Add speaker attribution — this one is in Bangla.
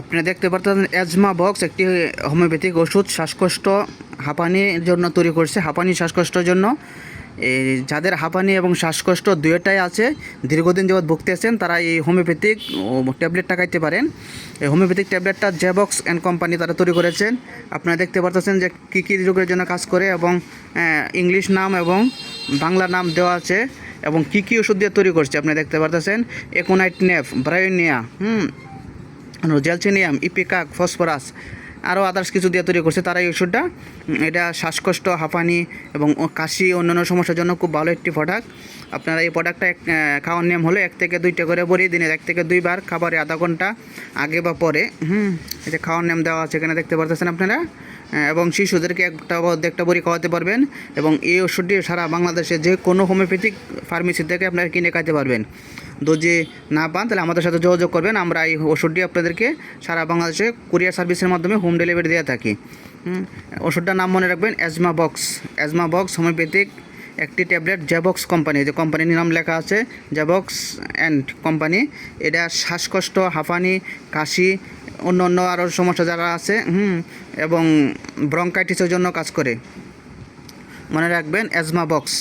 Speaker 1: আপনি দেখতে পারতেন অ্যাজমা বক্স, একটি হোমিওপ্যাথিক ওষুধ শ্বাসকষ্ট হাঁপানির জন্য তৈরি করছে। হাঁপানি শ্বাসকষ্টের জন্য। যাদের হাঁপানি এবং শ্বাসকষ্ট দুয়োটাই আছে, দীর্ঘদিন যাবৎ ভুগতেছেন, তারা এই হোমিওপ্যাথিক ট্যাবলেটটা খাইতে পারেন। এই হোমিওপ্যাথিক ট্যাবলেটটা জেবক্স অ্যান্ড কোম্পানি তারা তৈরি করেছেন। আপনারা দেখতে পারতেছেন যে কী কী রোগের জন্য কাজ করে এবং ইংলিশ নাম এবং বাংলা নাম দেওয়া আছে এবং কী কী ওষুধ দিয়ে তৈরি করছে, আপনি দেখতে পারতেছেন। একোনাইট নেফ, ব্রায়োনিয়া, হুম। জেলচিনিয়াম ইপিকাক ফসফরাস আরও আদার্স কিছু দিয়ে তৈরি করছে তারা এই ওষুধটা এটা শ্বাসকষ্ট, হাঁপানি এবং কাশি অন্যান্য সমস্যার জন্য খুব ভালো একটি প্রোডাক্ট আপনারা এই প্রোডাক্টটা এক খাওয়ার নিয়ম হলো এক থেকে দুইটা করে বড়ি দিনের এক থেকে দুইবার খাবারে আধা ঘণ্টা আগে বা পরে। হুম এটা খাওয়ার নিয়ম দেওয়া আছে এখানে দেখতে পারতেছেন আপনারা। এবং শিশুদেরকে একটা একটা বড়ি খাওয়াতে পারবেন এবং এই ওষুধটি সারা বাংলাদেশে যে কোনো হোমিওপ্যাথিক ফার্মেসি থেকে আপনারা কিনে খাইতে পারবেন। যদি না পান, তাহলে আমাদের সাথে যোগাযোগ করবেন। আমরা এই ওষুধটি আপনাদেরকে সারা বাংলাদেশে কুরিয়ার সার্ভিসের মাধ্যমে হোম ডেলিভারি দিয়ে থাকি। ওষুধটার নাম মনে রাখবেন asthma box asthma box homeopathic একটি ট্যাবলেট জ্যাবক্স কোম্পানি। যে কোম্পানির নাম লেখা আছে জ্যাবক্স অ্যান্ড কোম্পানি এটা শ্বাসকষ্ট হাঁপানি কাশি, অন্য অন্য আরও সমস্যা যারা আছে, হুম, এবং ব্রঙ্কাইটিসের জন্য কাজ করে। মনে রাখবেন অ্যাজমা বক্স